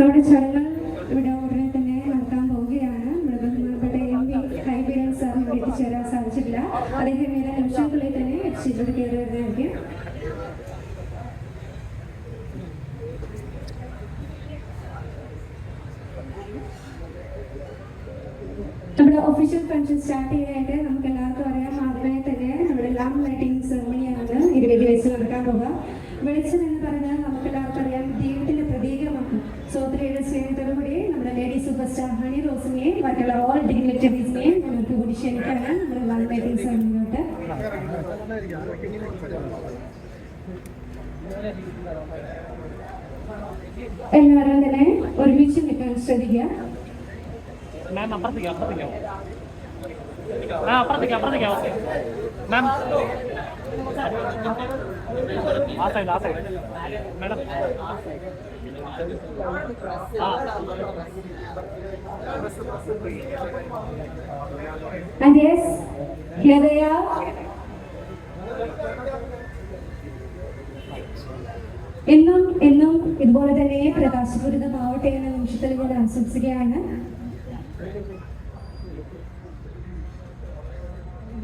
നമ്മുടെ ചടങ്ങ് ഇവിടെ ഉടനെ തന്നെ പോവുകയാണ്. നമ്മുടെ ബഹുമാനപ്പെട്ട എം പി ഹൈബീരൻ ഇവിടെ എത്തിച്ചേരാൻ സാധിച്ചിട്ടില്ല. അദ്ദേഹം വരുന്നതായിരിക്കും. നമ്മുടെ ഒഫീഷ്യൽ ഫംഗ്ഷൻ സ്റ്റാർട്ട് ചെയ്യാനായിട്ട് നമുക്ക് എല്ലാവർക്കും വെളിച്ചം എന്ന് പറഞ്ഞാൽ നമുക്ക് എല്ലാവർക്കും അറിയാം. ദൈവത്തിന്റെ പ്രതീകമാണ്. സോത്രയുടെ സ്നേഹത്തോടുകൂടി നമ്മുടെ ലേഡി സൂപ്പർ സ്റ്റാർ ഹണി റോസിനെയും മറ്റുള്ള ഓൾ ഡിഗ്നിറ്ററീസിനെയും ഞങ്ങൾക്ക് കൂടി ക്ഷണിക്കാണ് നമ്മുടെ വൺ ലൈറ്റിംഗ് മുന്നോട്ട്. എല്ലാവരും തന്നെ ഒരുമിച്ച് നിൽക്കാൻ ശ്രദ്ധിക്കുക. ആ അപ്പുറത്തേക്ക് അപ്പുറത്തേക്ക് ഓക്കെ. മാം ആ സൈഡ് ആ side madam And yes, here they are. എന്നും എന്നും ഇതുപോലെ തന്നെ പ്രകാശപൂരിതമാവട്ടെ എന്ന നിമിഷത്തിൽ ഞാൻ ആശംസിക്കുകയാണ്.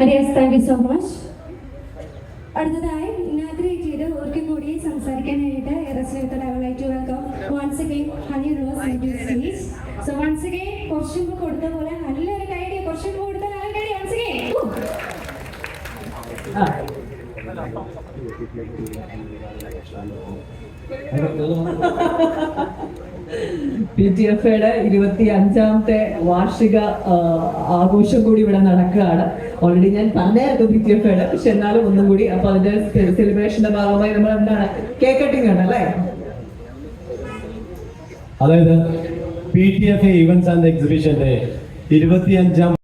yes, thank you so much. അടുത്തതായി ഇനാഗ്രേറ്റ് ചെയ്ത് ഒരിക്കൽ കൂടി സംസാരിക്കാനായിട്ട് ഏറെ സ്നേഹത്തോടെ I like to welcome once again Honey Rose and stage so once again കുറച്ചും കൊടുത്ത പോലെ നല്ലൊരു കൈഡി കുറച്ചും മുമ്പ് കൊടുത്ത നല്ല കൈഡി once again P T F ഇരുപത്തി അഞ്ചാമത്തെ വാർഷിക ആഘോഷം കൂടി ഇവിടെ നടക്കുകയാണ്. ഓൾറെഡി ഞാൻ പറഞ്ഞായിരുന്നു പി ടി എഫ് പക്ഷെ എന്നാലും ഒന്നും കൂടി അപ്പൊ അതിന്റെ സെലിബ്രേഷന്റെ ഭാഗമായി നമ്മൾ എന്താണ് കേക്ക് കട്ടിംഗ് ആണ് അല്ലേ? അതായത് P T F events and എക്സിബിഷന്റെ ഇരുപത്തിയഞ്ചാം